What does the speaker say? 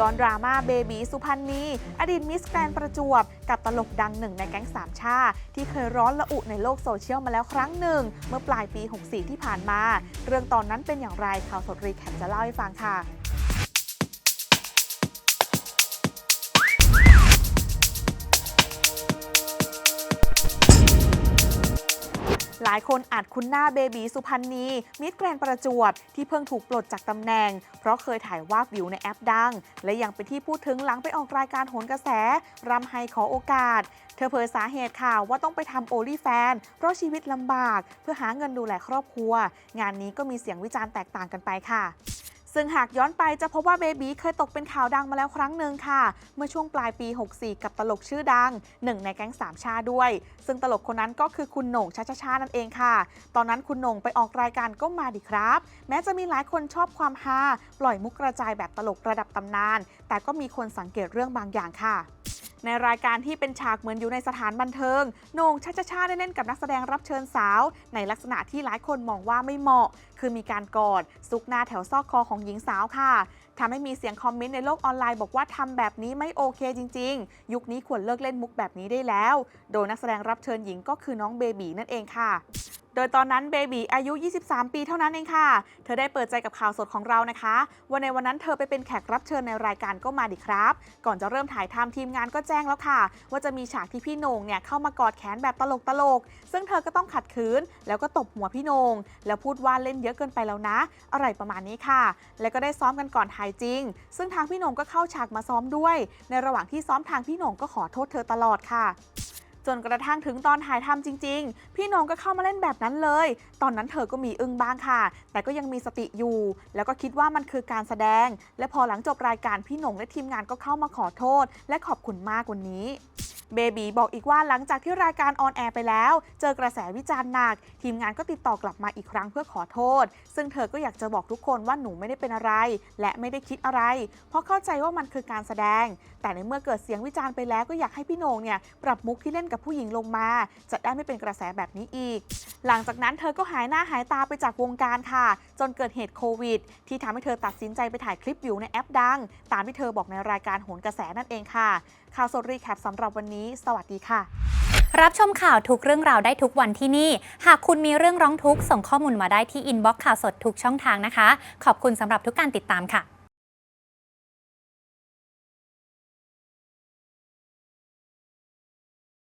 ย้อนดราม่าเบบีสุพรรณีอดีตมิสแกรนประจวบ กับตลกดังหนึ่งในแก๊งสามชา ที่เคยร้อนระอุในโลกโซเชียลมาแล้วครั้งหนึ่ง เมื่อปลายปี 64 ที่ผ่านมา เรื่องตอนนั้นเป็นอย่างไรข่าวสดรีแคปจะเล่าให้ฟังค่ะ หลายคนอาจคุ้นหน้าเบบีสุพรรณีมิตรแกรนประจวบที่เพิ่งถูกปลดจากตำแหน่ง เพราะเคยถ่ายวาบวิวในแอปดัง และยังเป็นที่พูดถึงหลังไปออกรายการโหนกระแสรำไฮขอโอกาส เธอเผยสาเหตุค่ะว่าต้องไปทำโอลี่แฟน เพราะชีวิตลำบาก เพื่อหาเงินดูแลครอบครัว งานนี้ก็มีเสียงวิจารณ์แตกต่างกันไปค่ะ ซึ่งหากย้อนไปจะพบว่าเบบีเคยตกเป็นข่าวดังมาแล้วครั้งหนึ่งค่ะ เมื่อช่วงปลายปี 64 กับตลกชื่อดังหนึ่งในแก๊งสามชาด้วย ซึ่งตลกคนนั้นก็คือคุณหน่งชาชาชานั่นเองค่ะ ตอนนั้นคุณหน่งไปออกรายการก็มาดิครับ แม้จะมีหลายคนชอบความฮาปล่อยมุกกระจายแบบตลกระดับตำนาน แต่ก็มีคนสังเกตเรื่องบางอย่างค่ะ ในรายการที่เป็นฉากเหมือนอยู่ในสถานบันเทิงโหน่งชาชาชาได้เล่นกับนักแสดงรับเชิญสาว ในลักษณะที่หลายคนมองว่าไม่เหมาะ คือมีการกอดซุกหน้าแถวซอกคอของหญิงสาวค่ะทำให้มีเสียงคอมเมนต์ในโลกออนไลน์บอกว่าทำแบบนี้ไม่โอเคจริง ๆ ยุคนี้ควรเลิกเล่นมุกแบบนี้ได้แล้ว โดยนักแสดงรับเชิญหญิงก็คือน้องเบบีนั่นเองค่ะ โดยตอนนั้นเบบีอายุ 23 ปีเท่านั้นเองค่ะ เธอได้เปิดใจกับข่าวสดของเรานะคะว่าในวันนั้นเธอไปเป็นแขกรับเชิญในรายการก็มาดิครับ ก่อนจะเริ่มถ่ายทำทีมงานก็แจ้งแล้วค่ะ ว่าจะมีฉากที่พี่โหน่งเนี่ยเข้ามากอดแขนแบบตลกตลก ซึ่งเธอก็ต้องขัดขืน แล้วก็ตบหัวพี่โหน่งแล้วพูดว่าเล่นเยอะเกินไปแล้วนะ อะไรประมาณนี้ค่ะ แล้วก็ได้ซ้อมกันก่อนถ่ายจริง ซึ่งทางพี่โหน่งก็เข้าฉากมาซ้อมด้วย ในระหว่างที่ซ้อมทางพี่โหน่งก็ขอโทษเธอตลอดค่ะ จนกระทั่งถึงตอนถ่ายทำจริง ๆ พี่โหนงก็เข้ามาเล่นแบบนั้นเลย ตอนนั้นเธอก็มีอึ้งบ้างค่ะ แต่ก็ยังมีสติอยู่ แล้วก็คิดว่ามันคือการแสดง และพอหลังจบรายการพี่นงและทีมงานก็เข้ามาขอโทษ และขอบคุณมากวันนี้ เบบีบอกอีกว่าหลังจากที่รายการออนแอร์ไปแล้ว เจอกระแสวิจารณ์หนัก ทีมงานก็ติดต่อกลับมาอีกครั้งเพื่อขอโทษ ซึ่งเธอก็อยากจะบอกทุกคนว่าหนูไม่ได้เป็นอะไร และไม่ได้คิดอะไร เพราะเข้าใจว่ามันคือการแสดง แต่ในเมื่อเกิดเสียงวิจารณ์ไปแล้วก็อยากให้พี่โหนงเนี่ยปรับมุกที่เล่นกับผู้หญิงลงมา จะได้ไม่เป็นกระแสแบบนี้อีก หลังจากนั้นเธอก็หายหน้าหายตาไปจากวงการค่ะ จนเกิดเหตุโควิด ที่ทำให้เธอตัดสินใจไปถ่ายคลิปวิวในแอปดัง ตามที่เธอบอกในรายการโหนกระแสนั่นเองค่ะข่าวสดรีแคปสำหรับวันนี้ สวัสดีค่ะ รับชมข่าวทุกเรื่องราวได้ทุกวันที่นี่ หากคุณมีเรื่องร้องทุกข์ส่งข้อมูลมาได้ที่อินบ็อกซ์ข่าวสดทุกช่องทางนะคะ ขอบคุณสำหรับทุกการติดตามค่ะ